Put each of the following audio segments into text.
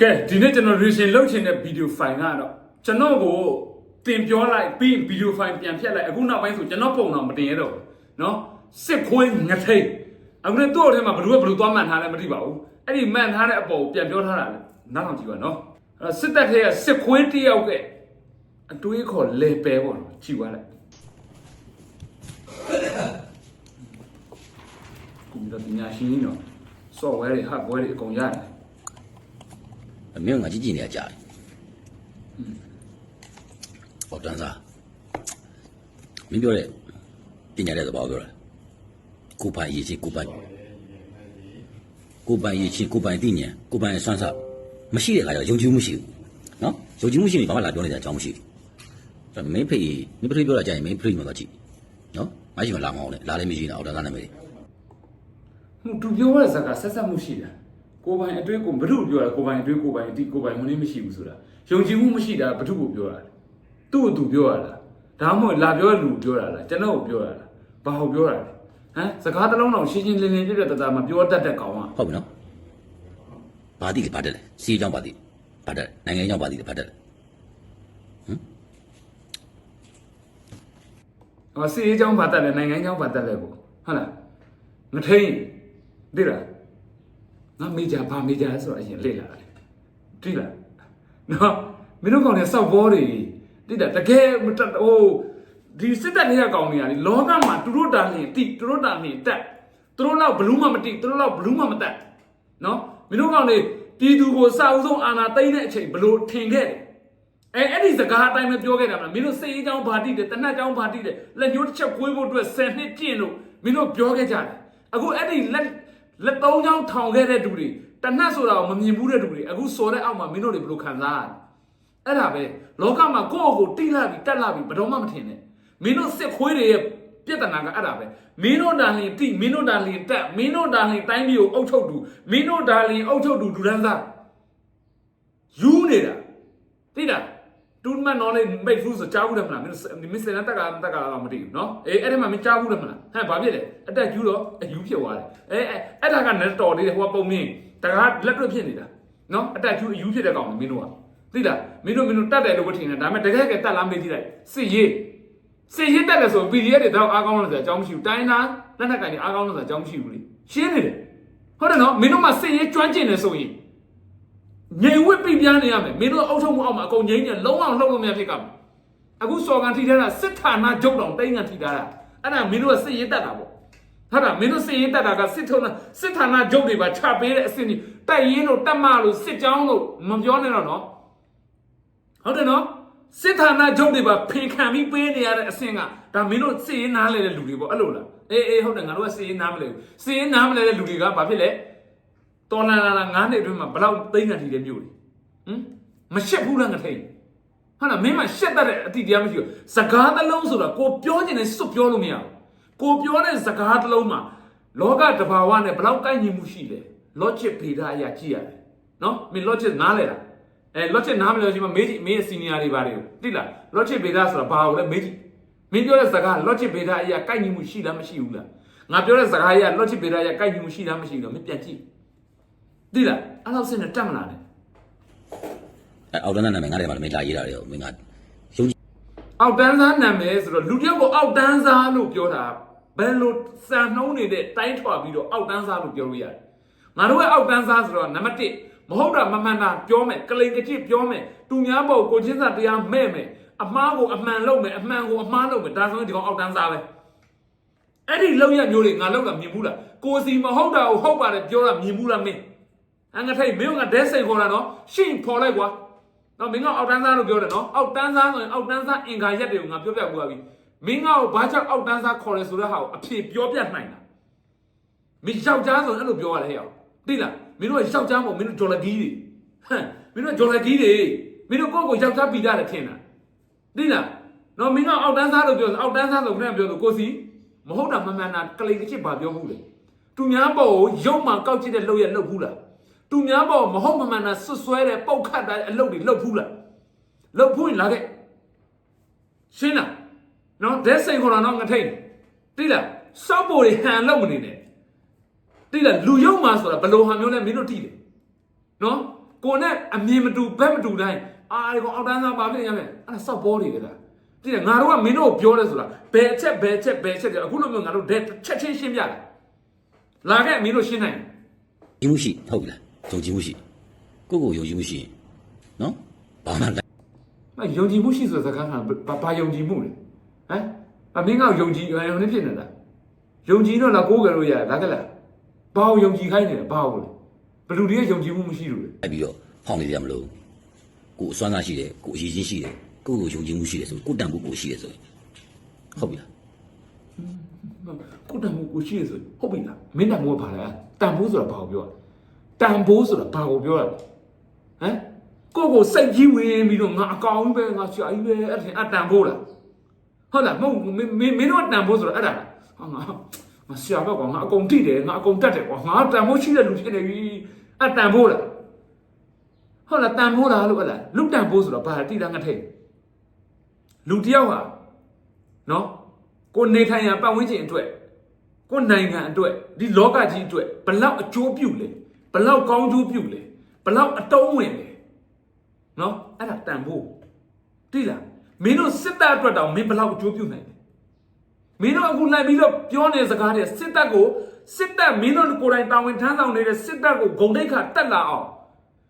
ကဲဒီနေ့ကျွန်တော် reaction လုပ်ချင်တဲ့ video file ကတော့ကျွန်တော်ကိုတင်ပြောလိုက်ပြီး video file ပြန်ဖြတ်လိုက်အခုနောက်ပိုင်းဆိုကျွန်တော်ပုံတော့မတင်ရတော့ဘူးเนาะစစ်ခွေးငထိတ်အခုလည်းသူ့အထဲမှာဘယ်လိုကဘယ်လိုသွားမှန်ထားလဲမသိပါဘူးအဲ့ဒီမှန်ထားတဲ့အပေါ်ကိုပြန်ပြောထားတာလေနောက်အောင်ကြည့်ပါเนาะအဲ့တော့စစ်တပ်ထဲကစစ်ခွေးတစ်ယောက်ကအတွေးခေါ်လေပဲပေါ့နော်ကြည့်ပါလိုက်ကွန်ပျူတာပညာရှင်ကြီးနော် software တွေ hardware တွေအကုန်ရတယ် မင်းကငါကြည့်ကြည့်နေရကြာတယ်ဟောတန်းစားမင်းပြောတဲ့ပညာတဲ့သဘောပြောတာကိုပိုင်ရေးချင်းကိုပိုင်ကိုပိုင်ရေးချင်းကိုပိုင်သိဉာဏ်ကိုပိုင်ဆွမ်းစားမရှိတဲ့ခါကျတော့ယုံကြည်မှုမရှိဘူးနော်ယုံကြည်မှုရှိရင်ဘာမှလာပြောနေတဲ့အကြောင်းမရှိဘူးမင်းဖေးမင်းဖေးပြောတာကြာရင်မင်းဖေးမှတော့ကြည့်နော်မရှိမှလာမအောင်လေလာလည်းမရှိတော့အော်တန်းစားနာမည်မှုသူပြောတဲ့ဇာကဆက်ဆက်မှုရှိတာ ကိုပိုင်အတွေ့ကိုဘု து ပြောတာကိုပိုင်အတွေ့ကိုပိုင်အတိကိုပိုင်ဝင်နေမရှိဘူးဆိုတာယုံကြည်မှုမရှိတာဘု து ကိုပြောတာသူ့အတူပြောရတာဒါမှမဟုတ်လာပြောလူပြောတာလားကျွန်တော်ကိုပြောရတာဘာဟုတ်ပြောတာလဲဟမ်စကားတစ်လုံးတော့ရှင်းရှင်းလင်းလင်းပြပြတသားမပြောတတ်တဲ့ကောင်ကဟုတ်ပြီနော်ဘာတိလဲဘာတက်လဲစီအကြောင်းဘာတိဘာတက်နိုင်ငံရောက်ဘာတိလဲဘာတက်လဲဟမ်ဟောစီအကြောင်းဘာတက်လဲနိုင်ငံကြောင်းဘာတက်လဲကိုဟုတ်လားမထိန်သိလား ငါမေဂျာဘာမေဂျာဆိုတော့အရင်လေ့လာတယ်သိလားနော်မင်းတို့ကောင်တွေစောက်ဘောတွေသိတာတကယ်မတက်ဟိုဒီစစ်တပ်တွေကကောင်တွေကလေလောကမှာသူတို့တာလင်တိသူတို့တာလင်တက်သူတို့တော့ဘလူးမှမတိသူတို့တော့ဘလူးမှမတက်နော်မင်းတို့ကောင်တွေပြည်သူကိုစာအုပ်ဆုံးအာဏာသိမ်းတဲ့အချိန်ဘလို့ထင်ခဲ့တယ်အဲအဲ့ဒီစကားအတိုင်းပဲပြောခဲ့တာမလားမင်းတို့စိတ်အေးချောင်းဘာတိတယ်တနတ်ချောင်းဘာတိတယ်လက်ညှိုးတစ်ချက်ကွေးဖို့အတွက်10နှစ်ကျင့်လို့မင်းတို့ပြောခဲ့ကြတယ်အခုအဲ့ဒီလက် လက်သုံးချောင်းထောင်ခဲ့တဲ့သူတွေတနတ်ဆိုတာကိုမမြင်ဘူးတဲ့သူတွေအခုစော်တဲ့အောက်မှာမင်းတို့တွေဘယ်လိုခံစားရလဲအဲ့ဒါပဲလောကမှာကိုယ့်အကိုတိလာပြီးတက်လာပြီးဘယ်တော့မှမထင်နဲ့မင်းတို့စစ်ခွေးတွေရဲ့ပြဿနာကအဲ့ဒါပဲမင်းတို့တာလင်တိမင်းတို့တာလင်တက်မင်းတို့တာလင်တိုင်းပြည်ကိုအုပ်ချုပ်သူမင်းတို့တာလင်အုပ်ချုပ်သူလူဒန်းစားယူနေတာသိလား တူမန်နော်လေးမိတ်ဖူးဆိုကြားဘူးတယ်မလားမင်းမစ္စတန်တက်ကတက်ကမသိဘူးနော်အေးအဲ့ဒီမှာမကြားဘူးတယ်မလားဟမ်ဘာဖြစ်လဲအတက်ယူတော့အယူဖြစ်သွားတယ်အဲအဲ့ဒါကလည်းတော်လေးတယ်ဟိုကပုံမင်းတကားလက်တွေ့ဖြစ်နေတာနော်အတက်ယူအယူဖြစ်တဲ့ကောင်မင်းတို့ကသိလားမင်းတို့မင်းတို့တတ်တယ်လို့ပဲထင်တယ်ဒါပေမဲ့တကယ်ကတက်လားမေးကြည့်လိုက်စစ်ရေးစစ်ရေးတက်တယ်ဆို PDF တွေတော့အားကောင်းလို့ဆိုအကြောင်းမရှိဘူးတိုင်းသားလက်နက်ကန်တွေအားကောင်းလို့ဆိုအကြောင်းမရှိဘူးလေရှင်းနေတယ်ဟုတ်တယ်နော်မင်းတို့မှစစ်ရေးကျွမ်းကျင်တယ်ဆိုရင် ငြိမ်ဝစ်ပြပြနေရမယ်မင်းတို့အုပ်ချုပ်မှုအောက်မှာအကုန်ငြိမ်နေလုံးအောင်လှုပ်လို့မရဖြစ်ကမယ်အခုစော်ကန်ထိထားတာစစ်ဌာနချုပ်တော်တိုင်းကန်ထိထားတာအဲ့ဒါမင်းတို့ကစစ်ရေးတက်တာပေါ့ဟုတ်တာမင်းတို့စစ်ရေးတက်တာကစစ်ထုံးစစ်ဌာနချုပ်တွေပါချပေးတဲ့အဆင့်ကြီးတိုက်ရင်တို့တက်မလို့စစ်ကြောင်းတို့မပြောနဲ့တော့နော်ဟုတ်တယ်နော်စစ်ဌာနချုပ်တွေပါဖင်ခံပြီးပေးနေရတဲ့အဆင့်ကဒါမင်းတို့စစ်ရေးနားလဲတဲ့လူတွေပေါ့အဲ့လိုလားအေးအေးဟုတ်တယ်ငါတို့ကစစ်ရေးနားမလဲဘူးစစ်ရေးနားမလဲတဲ့လူတွေကဘာဖြစ်လဲ တော်လာလာလာငါးနှစ်အတွင်းမှာဘလောက်သိန်းကန်ထီတဲ့မြို့တွေဟမ်မရှက်ဘူးလားငါထိန်ဟာလားမင်းမရှက်တတ်တဲ့အတိတရားမရှိဘူးစကားတစ်လုံးဆိုတာကိုပြောချင်တဲ့စွတ်ပြောလို့မရဘူးကိုပြောတဲ့စကားတစ်လုံးမှာလောကတဘာဝနဲ့ဘလောက်ကိုက်ညီမှုရှိလဲ logic ဗေဒအရာကြည့်ရတယ်နော်မင်း logic နားလဲလားအဲ logic နားမလဲဒီမှာမေးကြည့်မင်းရဲ့ senior တွေပါတယ်သိလား logic ဗေဒဆိုတာဘာလို့လဲမေးကြည့်မင်းပြောတဲ့စကား logic ဗေဒအရာကိုက်ညီမှုရှိလားမရှိဘူးလားငါပြောတဲ့စကားအရာ logic ဗေဒအရာကိုက်ညီမှုရှိလားမရှိဘူးလားမင်းပြန်ကြည့် သိလားအဲ့လောက်စင်းနဲ့တက်မလာနဲ့အဲအောက်တန်းနာမည်ငါလည်းမမင်းလာရေးတာတယ်မင်းကယုံကြည်အောက်တန်းစားနာမည်ဆိုတော့လူတစ်ယောက်ကိုအောက်တန်းစားလို့ပြောတာဘယ်လိုစံနှုံးနေတဲ့တိုင်းထွာပြီးတော့အောက်တန်းစားလို့ပြောလို့ရတယ်ငါတို့ရဲ့အောက်တန်းစားဆိုတော့နံပါတ်1မဟုတ်တာမမှန်တာပြောမယ်ကလိန်ကကြည့်ပြောမယ်သူများပေါ်ကိုချင်းစာတရားမဲ့မယ်အမှားကိုအမှန်လုပ်မယ်အမှန်ကိုအမှားလုပ်မယ်ဒါဆိုရင်ဒီကောင်အောက်တန်းစားပဲအဲ့ဒီလောက်ရမျိုးတွေငါလောက်တာမြင်ဘူးလားကိုစီမဟုတ်တာကိုဟုတ်ပါတယ်ပြောတာမြင်ဘူးလားမင်း အငါထိုင်မင်းကဒဲစိန်ခေါ်တာနော်ရှင့်ဖော်လိုက်ကွာနော်မင်းကအောက်တန်းစားလို့ပြောတယ်နော်အောက်တန်းစားဆိုရင်အောက်တန်းစားအင်္ဂါရက်တွေကိုငါပြောပြပူပါပြီမင်းကဘာကြောင့်အောက်တန်းစားခေါ်လဲဆိုတဲ့ဟာကိုအဖြေပြောပြနိုင်တာမင်းယောက်ျားဆိုရင်အဲ့လိုပြောရတယ်ဟဲ့အောင်သိလားမင်းတို့ကယောက်ျားမဟုတ်မင်းတို့ဂျော်လဂီးတွေဟမ်မင်းတို့ဂျော်လဂီးတွေမင်းတို့ကိုယ့်ကိုယောက်ျားပြီးတာတယ်ထင်တာသိလားနော်မင်းကအောက်တန်းစားလို့ပြောအောက်တန်းစားဆိုခဏပြောဆိုကိုစီမဟုတ်တာမမှန်တာကလေးကချစ်ဘာပြောဘူးလေသူများပေါ်ကိုရုပ်မှကောက်ကြည့်တဲ့လှုပ်ရလှုပ်ဘူးလား သူများပေါ်မဟုတ်မမှန်တာဆွဆွဲတဲ့ပုတ်ခတ်တဲ့အလုပ်တွေလုပ်ဖူးလားလုပ်ဖူးရင်လာခဲ့ရှင်းလားနော်ဒက်စိန်ခေါ်တာတော့ငထိတ်တိလားစောက်ပေါ်တွေဟန်လုပ်မနေနဲ့တိလားလူယုံမှာဆိုတာဘယ်လိုဟာမျိုးလဲမင်းတို့တိတယ်နော်ကိုနဲ့အမြင်မတူဘက်မတူတိုင်းအာဒီကောင်အောက်တန်းသားပါဖြစ်ရမယ်အဲ့ဒါစောက်ပေါ်နေကြတာတိတယ်ငါတို့ကမင်းတို့ကိုပြောလဲဆိုတာဘယ်အချက်ဘယ်အချက်ဘယ်အချက်ကြအခုလိုမျိုးငါတို့တဲ့ချက်ချင်းရှင်းပြတယ်လာခဲ့မင်းတို့ရှင်းနိုင်တယ်ယုံမှုရှိဟုတ်ပြီလား ယုံကြည်မှုရှိကိုယ့်ကိုယ်ယုံကြည်မှုရှိရင်နော်ဘာမှလိုက်မယုံကြည်မှုရှိဆိုတဲ့စကားကဘာဘာယုံကြည်မှုလဲဟမ်အမင်းကယုံကြည်ဟိုနေဖြစ်နေတာယုံကြည်တော့လာကိုးကြလို့ရတယ်ဒါကလားဘာကိုယုံကြည်ခိုင်းနေလဲဘာကိုလဲဘလူတွေကယုံကြည်မှုမရှိလို့လေလိုက်ပြီးတော့ဖောင်းနေကြမလို့ကိုယ်အစွမ်းသားရှိတယ်ကိုယ်အရေးချင်းရှိတယ်ကိုယ့်ကိုယ်ယုံကြည်မှုရှိတယ်ဆိုကိုယ်တန်ဖို့ကိုယ်ရှိတယ်ဆိုရင်ဟုတ်ပြီလားကိုတန်မှုကိုရှိရဆိုဟုတ်ပြီလားမင်းတန်မှုကဘာလဲတန်ဖို့ဆိုတာဘာကိုပြော တာတန်ဖို့ဆိုတာဘာကိုပြောတာဟမ်ကိုကိုစိတ်ကြီးဝင်ပြီးတော့ငါအကောင်ကြီးပဲငါရှာကြီးပဲအဲ့ဒါအတန်ဖို့လားဟုတ်လားမဟုတ်မင်းမင်းမင်းတို့တန်ဖို့ဆိုတာအဲ့ဒါဟာငါငါရှာတော့ကွာငါအကုန်တိတယ်ငါအကုန်တက်တယ်ကွာငါတန်ဖို့ရှိတဲ့လူဖြစ်နေပြီအတန်ဖို့လားဟုတ်လားတန်ဖို့လားလို့ဟဲ့လားလူတန်ဖို့ဆိုတာဘာတိတာငါထဲလူတယောက်ဟာနော်ကိုနေထိုင်ရပတ်ဝန်းကျင်အတွက်ကိုယ်နိုင်ငံအတွက်ဒီလောကကြီးအတွက်ဘလောက်အကျိုးပြုလဲ ဘလောက်ကောင်းကျိုးပြုလဲဘလောက်အတုံးဝင်လဲနော်အဲ့ဒါတန်ဖို့တိလားမင်းတို့စစ်တပ်အတွက်တောင်မင်းဘလောက်အကျိုးပြုနိုင်လဲမင်းတို့အခုလိုက်ပြီးတော့ပြောနေစကားတဲ့စစ်တပ်ကိုစစ်တပ်မင်းတို့ကိုယ်တိုင်တာဝန်ထမ်းဆောင်နေတဲ့စစ်တပ်ကိုဂုံတိတ်ခါတက်လာအောင်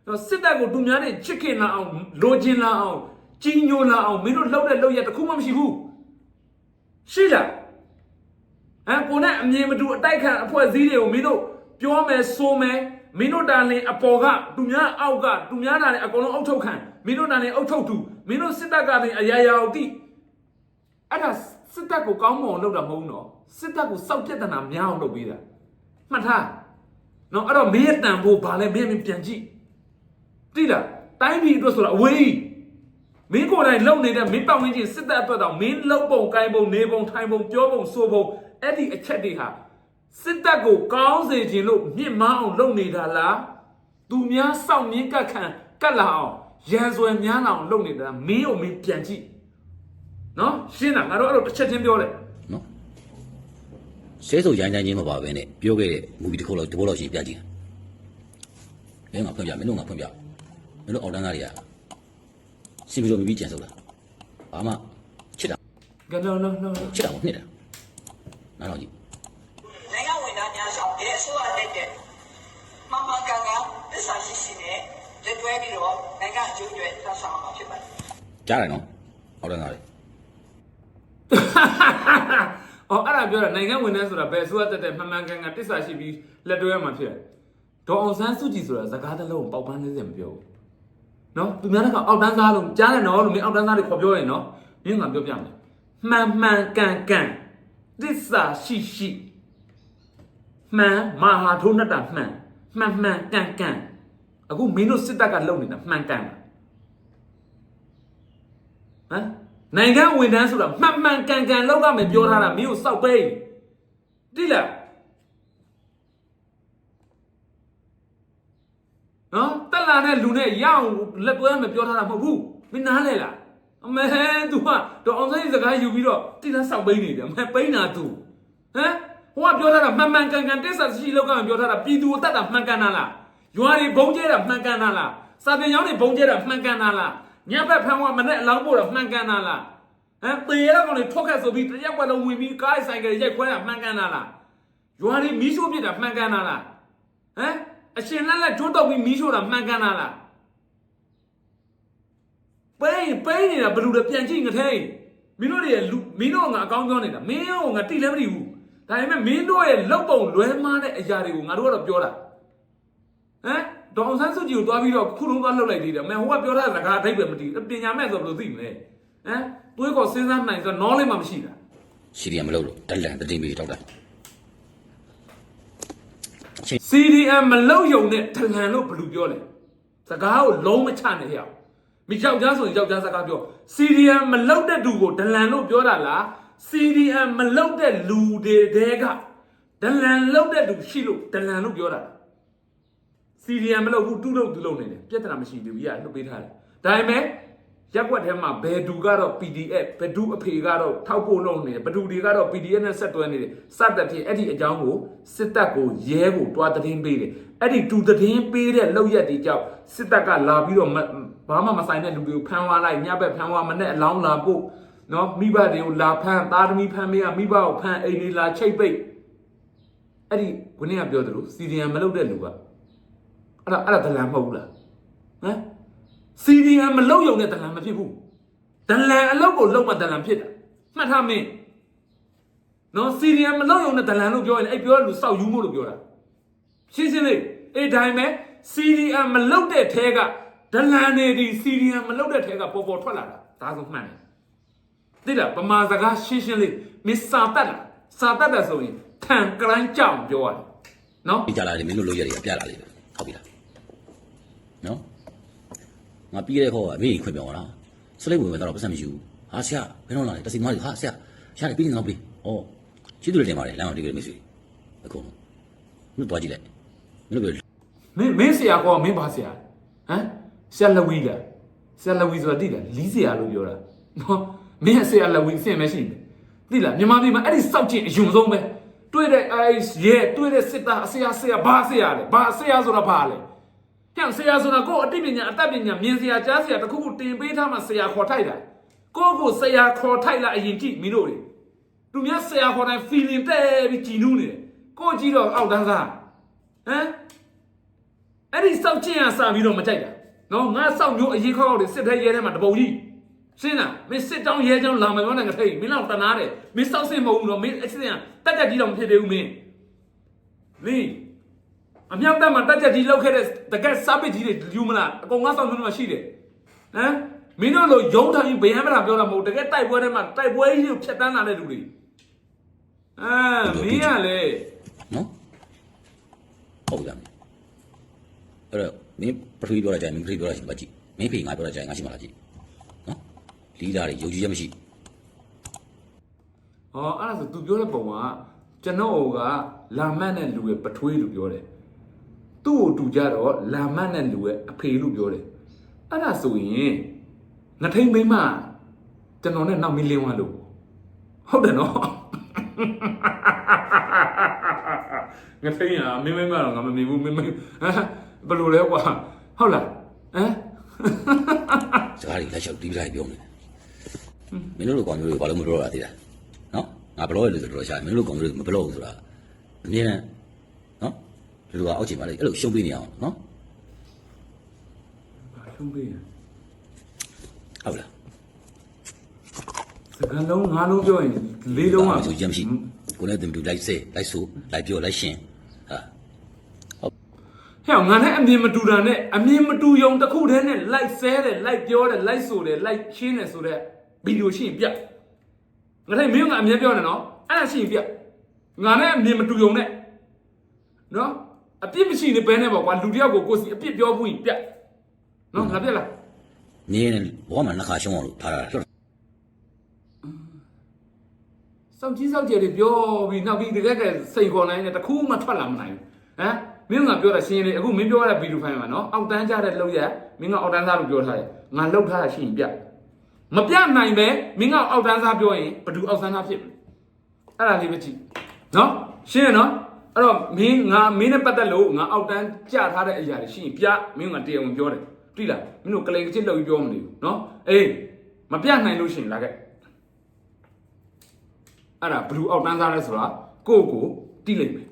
နော်စစ်တပ်ကိုသူများနဲ့ချစ်ခင်လာအောင်လိုချင်လာအောင်ကြီးညိုလာအောင်မင်းတို့လှုပ်တဲ့လှုပ်ရတစ်ခုမှမရှိဘူးရှိလားဟမ်ကိုနဲ့အမြင်မတူအတိုက်ခံအဖွဲ့အစည်းတွေကိုမင်းတို့ပြောမယ်ဆိုမယ် မင်းတို့တာလင်အပေါ်ကသူများအောက်ကသူများတာလည်းအကုန်လုံးအုပ်ထုတ်ခံမင်းတို့တာလင်အုပ်ထုတ်သူမင်းတို့စစ်တပ်ကလည်းအရာရာကိုတိအဲ့ဒါစစ်တပ်ကိုကောင်းမွန်လုပ်တာမဟုတ်ဘူးနော်စစ်တပ်ကိုစောက်ပြက်တနာများအောင်လုပ်ပေးတာမှတ်ထားနော်အဲ့တော့မင်းရဲ့တန်ဖို့ဘာလဲမင်းမင်းပြန်ကြည့်တိလားတိုင်းပြည်အတွက်ဆိုတာအဝေးမင်းကိုယ်တိုင်လုံနေတဲ့မင်းပတ်ဝန်းကျင်စစ်တပ်အတွက်တော့မင်းလုံပုံကိုင်းပုံနေပုံထိုင်ပုံပြောပုံဆိုပုံအဲ့ဒီအချက်တွေဟာ စစ်တပ်ကိုကောင်းစေခြင်းလို့မြင့်မအောင်လုပ်နေတာလားသူများစောင့်မြင်းကတ်ခံကတ်လာအောင်ရန်စွယ်များလာအောင်လုပ်နေတာမင်းကိုမင်းပြန်ကြည့်နော်ရှင်းတာငါတို့အဲ့လိုတစ်ချက်ချင်းပြောလိုက်နော်ဆဲဆိုရိုင်းတိုင်းချင်းမပါဘဲနဲ့ပြောခဲ့တဲ့မူဗီတစ်ခုလောက်တစ်ပုတ်လောက်ရှိပြကြည့်မင်းကဖွင့်ပြမင်းတို့ကဖွင့်ပြမင်းတို့အောက်တန်းသားတွေကစီဗီလိုမီပြီးကြံစိုးတာဘာမှချစ်တာကနော်နော်နော်ချစ်တာမနှစ်တာနားတော့ကြည့် ကြားတယ်နော်အောက်တန်းသားတွေအော်အဲ့ဒါပြောတာနိုင်ငံဝင်နေဆိုတာဘယ်ဆိုရတဲ့တဲ့မှန်မှန်ကန်ကန်တစ္ဆာရှိပြီးလက်တွဲမှာဖြစ်တယ်ဒေါ်အောင်ဆန်းစုကြည်ဆိုတာစကားတစ်လုံးပေါက်ပန်းလေးစင်မပြောဘူးနော်သူများကအောက်တန်းသားလို့ကြားတယ်နော်လို့မင်းအောက်တန်းသားတွေခေါ်ပြောရင်နော်မင်းကပြောပြမယ်မှန်မှန်ကန်ကန်တစ္ဆာရှိရှိမှန်မဟာထိုးနှက်တာမှန်မှန်မှန်ကန်ကန်အခုမင်းတို့စစ်တပ်ကလုံနေတာမှန်ကန်လား ဟမ်နိုင်ငံဝန်ထမ်းဆိုတာမှန်မှန်ကန်ကန်လောက်ကမယ်ပြောထားတာမင်းကိုစောက်ပေးတိလားနော်တက်လာတဲ့လူနဲ့ရအောင်လက်တွဲမယ်ပြောထားတာမဟုတ်ဘူးမင်းနားလဲလားအမဲ तू ကတော့အောင်စိတ်စကားယူပြီးတော့တိလားစောက်ပေးနေတယ်အမဲပိန်းတာ तू ဟမ်ဟိုကပြောထားတာမှန်မှန်ကန်ကန်တက်ဆက်ရှိလောက်ကမယ်ပြောထားတာပြည်သူကိုတတ်တာမှန်ကန်တာလားရွာတွေဘုံကျဲတာမှန်ကန်တာလားစာတင်ကျောင်းတွေဘုံကျဲတာမှန်ကန်တာလား ညဘက်ဖမ်းဝမနဲ့အလောင်းပို့တာမှန်ကန်တာလားဟမ်တေရကောင်တွေထွက်ခက်ဆိုပြီးတရက်ွက်လုံးဝင်ပြီးကားဆိုင်ကယ်ရိုက်ခွဲတာမှန်ကန်တာလားရွာတွေမီးရှို့ပြစ်တာမှန်ကန်တာလားဟမ်အရှင်လက်လက်ကျွတ်တော့ပြီးမီးရှို့တာမှန်ကန်တာလားပိန်းပိန်းနေတာဘယ်လူတွေပြန်ကြည့်ငထဲမင်းတို့တွေလူမင်းတို့ကငါအကောင်းပြောနေတာမင်းတို့ကငါတိလည်းမသိဘူးဒါပေမဲ့မင်းတို့ရဲ့လောက်ပုံလွဲမားတဲ့အရာတွေကိုငါတို့ကတော့ပြောတာဟမ် ဒေါအောင်ဆန်းစုကြည်ကိုတွားပြီးတော့ခုလုံးသွားလှုပ်လိုက်သေးတယ်မင်းဟိုကပြောထားတဲ့စကားအထိပ္ပယ်မတည်ဘူးပညာမဲ့ဆိုဘယ်လိုသိမလဲဟမ်တွေးခေါ်စဉ်းစားနိုင်ဆိုတော့ knowledge မှမရှိတာစီရီယံမလုပ်လို့တက်လန်တတိမီတောက်တာ CDM မလောက်ယုံနဲ့ထလန်လို့ဘယ်လိုပြောလဲစကားကိုလုံးမချနဲ့ဟဲ့မိယောက်ျားဆိုရင်ယောက်ျားစကားပြော CDM မလောက်တဲ့သူကိုဒလန်လို့ပြောတာလား CDM မလောက်တဲ့လူတွေတဲကဒလန်လောက်တဲ့သူရှိလို့ဒလန်လို့ပြောတာလား CDM မလောက်ဘူးတူးလို့တူးလို့နေတယ်ပြဿနာမရှိသေးဘူးကြီးကလှုပ်ပေးထားတယ်ဒါပေမဲ့ရက်ကွက်ထဲမှာဘယ်သူကတော့ PDF ဘယ်သူအဖေကတော့ထောက်ဖို့လုပ်နေတယ်ဘယ်သူတွေကတော့ PDF နဲ့ဆက်တွဲနေတယ်စသဖြင့်အဲ့ဒီအကြောင်းကိုစစ်တပ်ကိုရဲကိုတွားသတင်းပေးတယ်အဲ့ဒီတူသတင်းပေးတဲ့လောက်ရက်ဒီကြောင့်စစ်တပ်ကလာပြီးတော့မဘာမှမဆိုင်တဲ့လူတွေကိုဖမ်းသွားလိုက်ညဘက်ဖမ်းသွားမနဲ့အလောင်းလာပို့နော်မိဘတွေကိုလာဖမ်းသားသမီးဖမ်းမရမိဘကိုဖမ်းအိမ်တွေလာချိတ်ပိတ်အဲ့ဒီခုနကပြောသလိုစီဒီယံမလုပ်တဲ့လူက အဲ့ဒါအဲ့ဒါဒလန်မဟုတ်ဘူးလားဟမ်စီဒီအမ်မလုံယုံတဲ့တလန်မဖြစ်ဘူးတလန်အလုပ်ကိုလုံမှတလန်ဖြစ်တာမှတ်ထားမင်းနော်စီဒီအမ်မလုံယုံတဲ့တလန်လို့ပြောရင်အဲ့ပြောတဲ့လူစောက်ယူမို့လို့ပြောတာရှင်းရှင်းလေးအဲ့တိုင်းပဲစီဒီအမ်မလုံတဲ့ထဲကဒလန်နေဒီစီဒီအမ်မလုံတဲ့ထဲကပေါ်ပေါ်ထွက်လာတာဒါဆိုမှန်တယ်သိလားပမာစကားရှင်းရှင်းလေးမစ္စစာတက်လားစာတက်တယ်ဆိုရင်ထန်ကရန်ကြောင်ပြောရတယ်နော်ပြကြလာတယ်မင်းတို့လိုရတွေကပြလာတယ်ဟုတ်ပြီလား နော်ငါပြီးတဲ့ခေါက်ကအမေကြီးခွင့်ပြောတာစလိတ်ဝင်ဝင်တော့ပတ်စံမရှိဘူးဟာဆရာဘယ်တော့လာလဲတစီမားကြီးဟာဆရာရှာတယ်ပြီးနေတော့ပြီးဩချစ်သူတွေတင်ပါတယ်လမ်းအောင်ဒီကလေးမရှိအခုမင်းတွားကြည့်လိုက်မင်းတို့ပြောမင်းမင်းဆရာကောမင်းပါဆရာဟမ်ဆရာလဝီလားဆရာလဝီဆိုတာတိလားလီးဆရာလို့ပြောတာနော်မင်းကဆရာလဝီအဆင့်မရှိဘူးတိလားမြန်မာပြည်မှာအဲ့ဒီစောက်ကျင်အယုံဆုံးပဲတွေ့တဲ့အဲရဲတွေ့တဲ့စစ်သားဆရာဆရာဘာဆရာလဲဘာဆရာဆိုတာဘာလဲ ဟဲ့ဆရာဆိုတာကိုယ်အတိပညာအတတ်ပညာမြင်ဆရာကြားဆရာတခုခုတင်ပေးထားမှဆရာခေါ်ထိုက်တာကိုယ့်ကိုဆရာခေါ်ထိုက်လာအရင်ကြည့်မင်းတို့တွေသူများဆရာခေါ်တိုင်း feeling တဲ့ပြီးကြည်နူးနေတယ်ကိုယ့်ကြည့်တော့အောက်တန်းစားဟမ်အဲ့ဒီစောက်ကျင်ရစပြီးတော့မကြိုက်တာနော်ငါစောက်မျိုးအရေးခေါက်တွေစစ်တဲ့ရဲထဲမှာတပုံကြီးရှင်းလားမင်းစစ်တောင်းရဲကြောင်းလာမယ်ပြောနေငါထိတ်မင်းတော့တနာတယ်မင်းစောက်စစ်မဟုတ်ဘူးနော်မင်းအစ်စင်ကတက်တက်ကြီးတော့မဖြစ်သေးဘူးမင်းမင်း အမြောက်တက်မှာတက်တက်ကြီးလောက်ခဲ့တဲ့တကက်စားပစ်ကြီးတွေယူမလားအကုန်ငါစောက်မျိုးမှာရှိတယ်ဟမ်မင်းတို့လိုရုံးထိုင်ဘယံမလားပြောတာမဟုတ်တကယ်တိုက်ပွဲထဲမှာတိုက်ပွဲကြီးကိုဖြတ်တန်းလာတဲ့လူတွေအာမင်းကလေနော်ဟုတ်ကြအဲ့တော့မင်းပထဝီပြောရကြရင်မင်းပထဝီပြောရရှိပါကြည့်မင်းဖေငါပြောရကြရင်ငါရှိမှလားကြည့်နော်လီးသားတွေယုံကြည်ချက်မရှိ။အော်အဲ့ဒါဆို तू ပြောတဲ့ပုံကကျွန်တော်ကလာမတ်နဲ့လူရဲ့ပထွေးလို့ပြောတယ်။ သူ့ကိုတူကြတော့လာမတ်နဲ့လူရဲ့အဖေလို့ပြောတယ်။အဲ့ဒါဆိုရင်ငထိန်မိန်းမကျွန်တော်နဲ့နောက်မီလင်းဝါလို့ဟုတ်တယ်နော်။ငထိန်อ่ะမင်းမိန်းမတော့ငါမမြင်ဘူးမင်းမင်းဟမ်ဘယ်လိုလဲကွာဟုတ်လားဟမ်စကားတွေလက်လျှောက်တီးလိုက်ပြောနေမင်းတို့လိုကောင်မျိုးတွေဘာလို့မပြောရသေးလဲနော်ငါဘလို့လဲဆိုတော့ရှာမင်းတို့ကောင်မျိုးတွေမဘလို့ဘူးဆိုတာအမြဲတမ်းနော် ဒီလိုကအောက်ချိန်ပါလေအဲ့လိုရှုံးပေးနေအောင်နော်ဘာဆုံးပေးရဟုတ်လားစကလုံးငါးလုံးပြောရင်လေးလုံးอ่ะဆိုရမရှိကိုလည်းတင်တူလိုက်စေလိုက်ဆိုလိုက်ပြောလိုက်ရှင်ဟာဟဲ့ငါနဲ့အမြင်မတူတာနဲ့အမြင်မတူယုံတစ်ခုတည်းနဲ့လိုက်ဆဲတယ်လိုက်ပြောတယ်လိုက်ဆိုတယ်လိုက်ချင်းတယ်ဆိုတဲ့ဗီဒီယိုရှိရင်ပြငါထိုင်မင်းကအမြင်ပြောနေနော်အဲ့ဒါရှိရင်ပြငါနဲ့အမြင်မတူယုံနဲ့နော် အပြစ်မရှိနေပဲနဲ့ပေါ့ကွာလူတယောက်ကိုကိုယ်စီအပြစ်ပြောဘူးရင်ပြနော်ငါပြလားနေနေဘောမှာနှစ်ခါရှုံးအောင်လို့ထားတာလွတ်စောင့်ကြီးစောင့်ကြယ်တွေပြောပြီးနောက်ပြီးတကယ်ကဲစိတ်ခေါ်နိုင်တယ်တခုမှထွက်လာမနိုင်ဘူးဟမ်မင်းကပြောတာရှင်းလေအခုမင်းပြောရတဲ့ဗီဒီယိုဖိုင်မှာနော်အောက်တန်းကြတဲ့လောက်ရမင်းကအောက်တန်းစားလို့ပြောထားတယ်ငါလောက်ထားတာရှိရင်ပြမပြနိုင်ပဲမင်းကအောက်တန်းစားပြောရင်ဘယ်သူအောက်တန်းစားဖြစ်မလဲအဲ့ဒါလေးပဲကြည့်နော်ရှင်းရနော် အဲ့တော့မင်းငါမင်းနဲ့ပတ်သက်လို့ငါအောက်တန်းကြထားတဲ့အရာတွေရှိရင်ပြမင်းကတရားဝင်ပြောတယ်တိလားမင်းတို့ကလိန်ကချစ်လောက်ပြီးပြောမနေဘူးနော်အေးမပြနိုင်လို့ရှိရင်လာခဲ့အဲ့ဒါဘလူးအောက်တန်းစားလဲဆိုတာကိုယ့်ကိုတိလိုက်မယ်